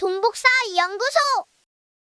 돈복사 연구소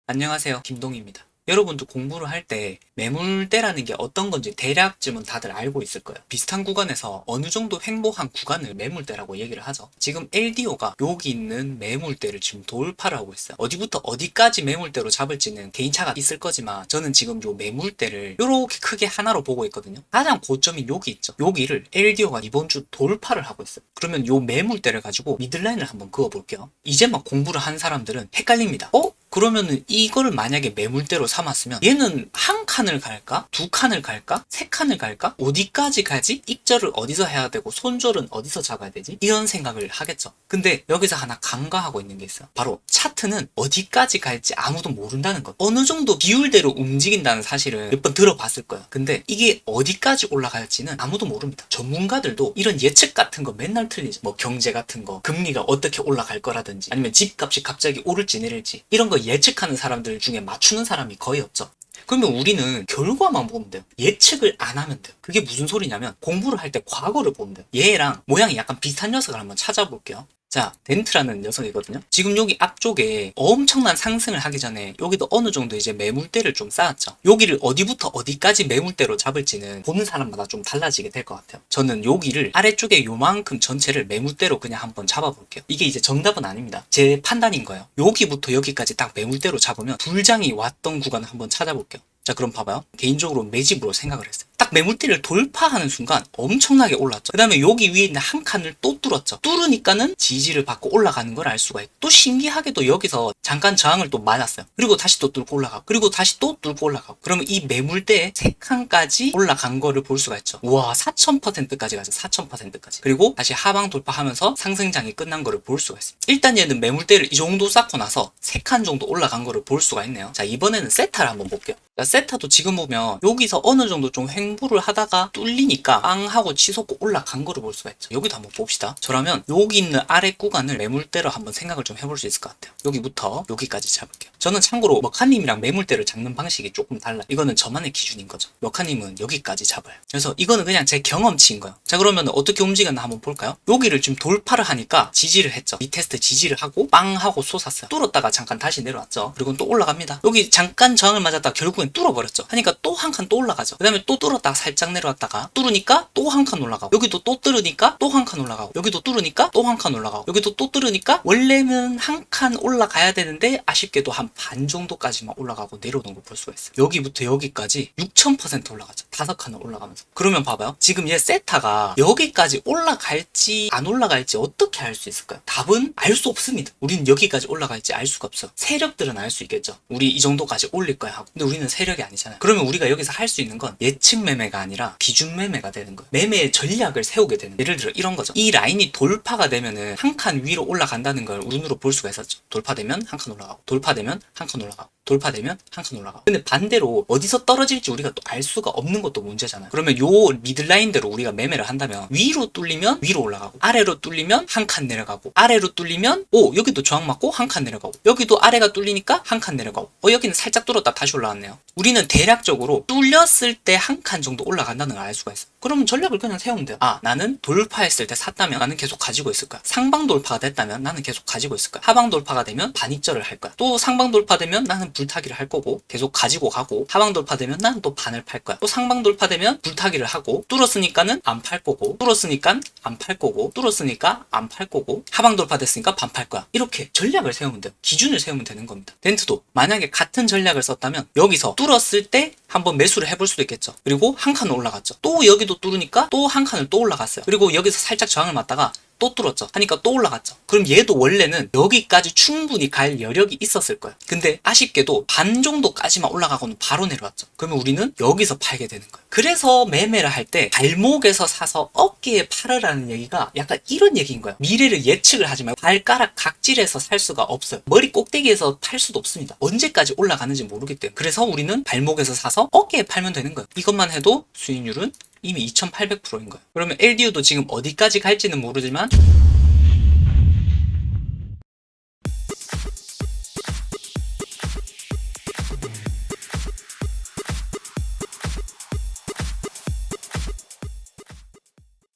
안녕하세요. 김동희입니다. 여러분도 공부를 할 때 매물대라는 게 어떤 건지 대략쯤은 다들 알고 있을 거예요. 비슷한 구간에서 어느 정도 횡보한 구간을 매물대라고 얘기를 하죠. 지금 LDO가 여기 있는 매물대를 지금 돌파를 하고 있어요. 어디부터 어디까지 매물대로 잡을지는 개인차가 있을 거지만 저는 지금 요 매물대를 이렇게 크게 하나로 보고 있거든요. 가장 고점이 여기 있죠. 여기를 LDO가 이번 주 돌파를 하고 있어요. 그러면 요 매물대를 가지고 미들라인을 한번 그어볼게요. 이제 막 공부를 한 사람들은 헷갈립니다. 어? 그러면은 이거를 만약에 매물대로 삼았으면 얘는 한 칸을 갈까? 두 칸을 갈까? 세 칸을 갈까? 어디까지 가지? 익절을 어디서 해야 되고 손절은 어디서 잡아야 되지? 이런 생각을 하겠죠. 근데 여기서 하나 간과하고 있는 게 있어요. 바로 차트는 어디까지 갈지 아무도 모른다는 것. 어느 정도 비율대로 움직인다는 사실을 몇 번 들어봤을 거예요. 근데 이게 어디까지 올라갈지는 아무도 모릅니다. 전문가들도 이런 예측 같은 거 맨날 틀리죠. 뭐 경제 같은 거, 금리가 어떻게 올라갈 거라든지 아니면 집값이 갑자기 오를지 내릴지 이런 거 예측하는 사람들 중에 맞추는 사람이 거의 없죠. 그러면 우리는 결과만 보면 돼요. 예측을 안 하면 돼요. 그게 무슨 소리냐면 공부를 할 때 과거를 보면 돼요. 얘랑 모양이 약간 비슷한 녀석을 한번 찾아볼게요. 자, 덴트라는 녀석이거든요. 지금 여기 앞쪽에 엄청난 상승을 하기 전에 여기도 어느 정도 이제 매물대를 좀 쌓았죠. 여기를 어디부터 어디까지 매물대로 잡을지는 보는 사람마다 좀 달라지게 될 것 같아요. 저는 여기를 아래쪽에 요만큼 전체를 매물대로 그냥 한번 잡아볼게요. 이게 이제 정답은 아닙니다. 제 판단인 거예요. 여기부터 여기까지 딱 매물대로 잡으면 불장이 왔던 구간을 한번 찾아볼게요. 자, 그럼 봐봐요. 개인적으로 매집으로 생각을 했어요. 딱 매물대를 돌파하는 순간 엄청나게 올랐죠. 그 다음에 여기 위에 있는 한 칸을 또 뚫었죠. 뚫으니까는 지지를 받고 올라가는 걸 알 수가 있고 또 신기하게도 여기서 잠깐 저항을 또 맞았어요. 그리고 다시 또 뚫고 올라가고 그리고 다시 또 뚫고 올라가고 그러면 이 매물대에 세 칸까지 올라간 거를 볼 수가 있죠. 우와 4000%까지 가죠. 4000%까지. 그리고 다시 하방 돌파하면서 상승장이 끝난 거를 볼 수가 있습니다. 일단 얘는 매물대를 이 정도 쌓고 나서 세 칸 정도 올라간 거를 볼 수가 있네요. 자 이번에는 세타를 한번 볼게요. 자, 세타도 지금 보면 여기서 어느 정도 좀 횡보를 하다가 뚫리니까 빵 하고 치솟고 올라간 거를 볼 수가 있죠. 여기도 한번 봅시다. 저라면 여기 있는 아래 구간을 매물대로 한번 생각을 좀 해볼 수 있을 것 같아요. 여기부터 여기까지 잡을게요. 저는 참고로 머카님이랑 매물대를 잡는 방식이 조금 달라. 이거는 저만의 기준인 거죠. 머카님은 여기까지 잡아요. 그래서 이거는 그냥 제 경험치인 거예요. 자 그러면 어떻게 움직였나 한번 볼까요? 여기를 지금 돌파를 하니까 지지를 했죠. 이 테스트 지지를 하고 빵 하고 솟았어요. 뚫었다가 잠깐 다시 내려왔죠. 그리고 또 올라갑니다. 여기 잠깐 저항을 맞았다가 결국엔 뚫어버렸죠. 하니까 또 한 칸 또 올라가죠. 그 다음에 또 뚫었다가 살짝 내려왔다가 뚫으니까 또 한 칸 올라가고 여기도 또 뚫으니까 또 한 칸 올라가고 여기도 뚫으니까 또 한 칸 올라가고 여기도 또 뚫으니까 원래는 한 칸 올라가야 되는데 아쉽게도 한 반 정도까지만 올라가고 내려오는 걸 볼 수가 있어요. 여기부터 여기까지 6000% 올라가죠. 다섯 칸을 올라가면서. 그러면 봐봐요. 지금 얘 세타가 여기까지 올라갈지 안 올라갈지 어떻게 알 수 있을까요? 답은 알 수 없습니다. 우리는 여기까지 올라갈지 알 수가 없어요. 세력들은 알 수 있겠죠. 우리 이 정도까지 올릴 거야 하고. 근데 우리는 세 력이 아니잖아요. 그러면 우리가 여기서 할 수 있는 건 예측 매매가 아니라 기준 매매가 되는 거예요. 매매의 전략을 세우게 되는. 예를 들어 이런 거죠. 이 라인이 돌파가 되면은 한 칸 위로 올라간다는 걸 눈으로 볼 수가 있었죠. 돌파되면 한 칸 올라가고, 돌파되면 한 칸 올라가고. 돌파되면 한 칸 올라가고. 근데 반대로 어디서 떨어질지 우리가 또 알 수가 없는 것도 문제잖아요. 그러면 요 미들라인대로 우리가 매매를 한다면 위로 뚫리면 위로 올라가고 아래로 뚫리면 한 칸 내려가고 아래로 뚫리면 오 여기도 저항 맞고 한 칸 내려가고 여기도 아래가 뚫리니까 한 칸 내려가고 어 여기는 살짝 뚫었다 다시 올라왔네요. 우리는 대략적으로 뚫렸을 때 한 칸 정도 올라간다는 걸 알 수가 있어. 그러면 전략을 그냥 세우면 돼요. 아 나는 돌파했을 때 샀다면 나는 계속 가지고 있을 거야. 상방 돌파가 됐다면 나는 계속 가지고 있을 거야. 하방 돌파가 되면 반입절을 할 거야. 또 상방 돌파되면 나는 불타기를 할 거고 계속 가지고 가고 하방 돌파되면 나는 또 반을 팔 거야. 또 상방 돌파되면 불타기를 하고 뚫었으니까는 안 팔 거고 뚫었으니까 안 팔 거고 뚫었으니까 안 팔 거고 하방 돌파됐으니까 반 팔 거야. 이렇게 전략을 세우면 돼요. 기준을 세우면 되는 겁니다. 덴트도 만약에 같은 전략을 썼다면 여기서 뚫었을 때 한번 매수를 해볼 수도 있겠죠. 그리고 한 칸 올라갔죠. 또 여기도 뚫으니까 또 한 칸을 또 올라갔어요. 그리고 여기서 살짝 저항을 맞다가 또 뚫었죠. 하니까 또 올라갔죠. 그럼 얘도 원래는 여기까지 충분히 갈 여력이 있었을 거예요. 근데 아쉽게도 반 정도까지만 올라가고는 바로 내려왔죠. 그러면 우리는 여기서 팔게 되는 거예요. 그래서 매매를 할 때 발목에서 사서 어깨에 팔으라는 얘기가 약간 이런 얘기인 거예요. 미래를 예측을 하지 말고 발가락 각질에서 살 수가 없어요. 머리 꼭대기에서 팔 수도 없습니다. 언제까지 올라가는지 모르기 때문에. 그래서 우리는 발목에서 사서 어깨에 팔면 되는 거예요. 이것만 해도 수익률은 이미 2800%인 거예요. 그러면 LDU도 지금 어디까지 갈지는 모르지만